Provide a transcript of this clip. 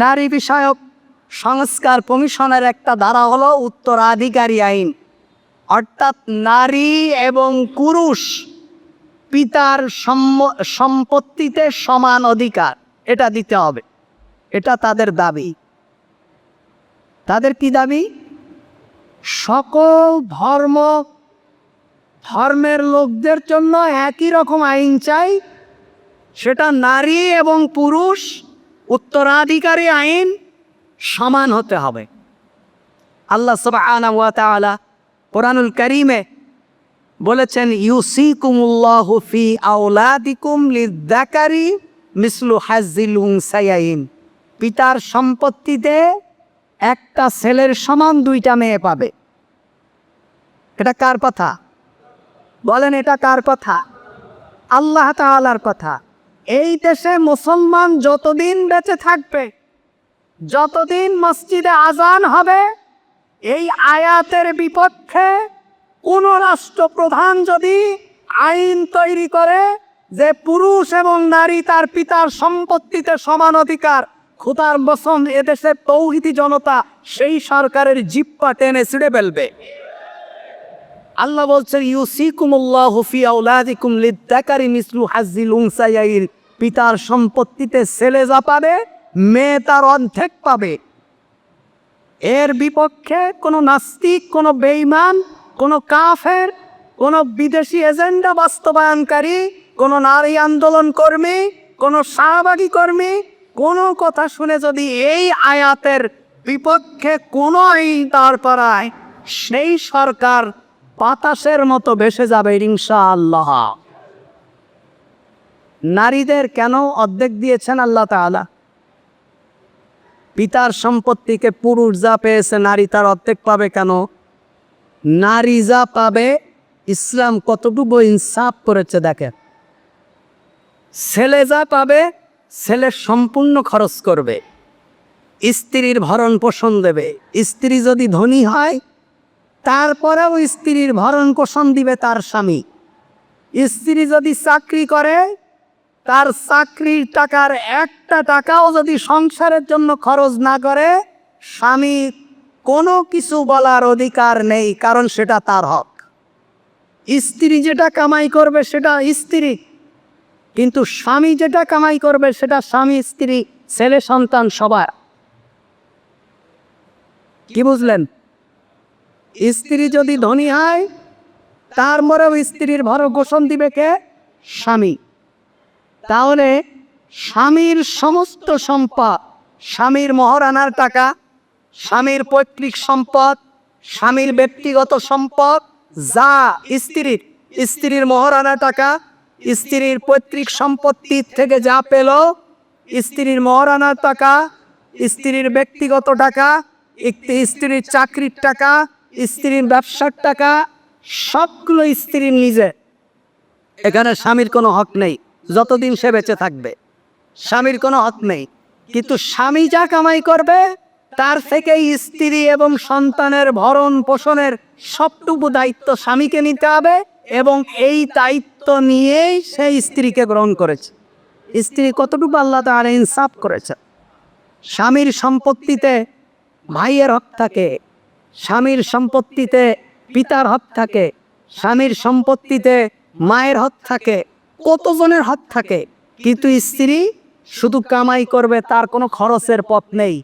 নারী বিষয়ক সংস্কার কমিশনের একটা ধারা হলো উত্তরাধিকারী আইন। অর্থাৎ নারী এবং পুরুষ পিতার সম্পত্তিতে সমান অধিকার, এটা দিতে হবে। এটা তাদের দাবি। তাদের কি দাবি? সকল ধর্ম, ধর্মের লোকদের জন্য একই রকম আইন চাই, সেটা নারী এবং পুরুষ উত্তরাধিকারী আইন সমান হতে হবে। আল্লাহ তাআলা কোরআনুল কারীমে বলেছেন, ইউসিকুমুল্লাহু ফি আওলাদিকুম লিযাকারি মিসলু হাজ্জিল উনসায়াইন। পিতার সম্পত্তিতে একটা ছেলের সমান দুইটা মেয়ে পাবে। এটা কার কথা? বলেন, এটা কার কথা? আল্লাহ তাআলার কথা। এই দেশে মুসলমান যতদিন বেঁচে থাকবে, যতদিন মসজিদে আজান হবে, এই আয়াতের বিপক্ষে কোন রাষ্ট্রপ্রধান যদি আইন তৈরি করে যে পুরুষ এবং নারী তার পিতার সম্পত্তিতে সমান অধিকার, খুদার বসন এদেশের তৌহিদি জনতা সেই সরকারের জিপ্পা টেনে ছিঁড়ে ফেলবে। আল্লাহ বলছেন, ইউসিকুমুল্লাহ ফি আউলাদিকুম লিদ্দাকারি মিসলু হাজ্জিল উনসায়াইর পিতার সম্পত্তিতে ছেলে যা পাবে, মেয়ে তার অর্ধেক পাবে। এর বিপক্ষে কোনো নাস্তিক, কোনো বেঈমান, কোনো কাফের, কোনো বিদেশি এজেন্ডা বাস্তবায়নকারী, কোনো নারী আন্দোলন কর্মী, কোনো শাহবাগী কর্মী, কোনো কথা শুনে যদি এই আয়াতের বিপক্ষে কোনো আইন দাঁড় সেই সরকার বাতাসের মতো ভেসে যাবে ইনশা আল্লাহ নারীদের কেন অর্ধেক দিয়েছেন আল্লাহ তাআলা? পিতার সম্পত্তিকে পুরুষ যা পেয়েছে নারী তার অর্ধেক পাবে কেন? নারী যা পাবে, ইসলাম কতটুকু ইনসাফ করেছে দেখেন। ছেলে যা পাবে, ছেলে সম্পূর্ণ খরচ করবে। স্ত্রীর ভরণ পোষণ দেবে। স্ত্রী যদি ধনী হয়, তারপরেও স্ত্রীর ভরণ পোষণ দিবে তার স্বামী। স্ত্রী যদি চাকরি করে তার চাকরির টাকার একটা টাকাও যদি সংসারের জন্য খরচ না করে, স্বামী কোনো কিছু বলার অধিকার নেই, কারণ সেটা তার হক। স্ত্রী যেটা কামাই করবে সেটা স্ত্রী, কিন্তু স্বামী যেটা কামাই করবে সেটা স্বামী, স্ত্রী, ছেলে, সন্তান সবার। কি বুঝলেন? স্ত্রী যদি ধনী হয় তারপরেও স্ত্রীর ভর গোষণ দিবে কে? স্বামী। তাহলে স্বামীর সমস্ত সম্পদ, স্বামীর মহারানার টাকা, স্বামীর পৈতৃক সম্পদ, স্বামীর ব্যক্তিগত সম্পদ, যা স্ত্রীর স্ত্রীর মহারানা টাকা, স্ত্রীর পৈতৃক সম্পত্তির থেকে যা পেল, স্ত্রীর মহারানার টাকা, স্ত্রীর ব্যক্তিগত টাকা, একটি স্ত্রীর চাকরির টাকা, স্ত্রীর ব্যবসার টাকা, সবগুলো স্ত্রীর নিজে। এখানে স্বামীর কোনো হক নেই। যতদিন সে বেঁচে থাকবে। স্বামীর কোনো হক নেই। কিন্তু স্বামী যা কামাই করবে, তার থেকে স্ত্রী এবং সন্তানের ভরণ পোষণের সবটুকু দায়িত্ব স্বামীকে নিতে হবে এবং এই দায়িত্ব নিয়েই সে স্ত্রীকে গ্রহণ করেছে। স্ত্রী কতটুকু আল্লাহ তার ইনসাফ করেছে? স্বামীর সম্পত্তিতে ভাইয়ের হক থাকে, স্বামীর সম্পত্তিতে পিতার হক থাকে, স্বামীর সম্পত্তিতে মায়ের হক থাকে কতজনের হাত থাকে? কিন্তু স্ত্রী শুধু কামাই করবে তার কোনো খরচের পথ নেই।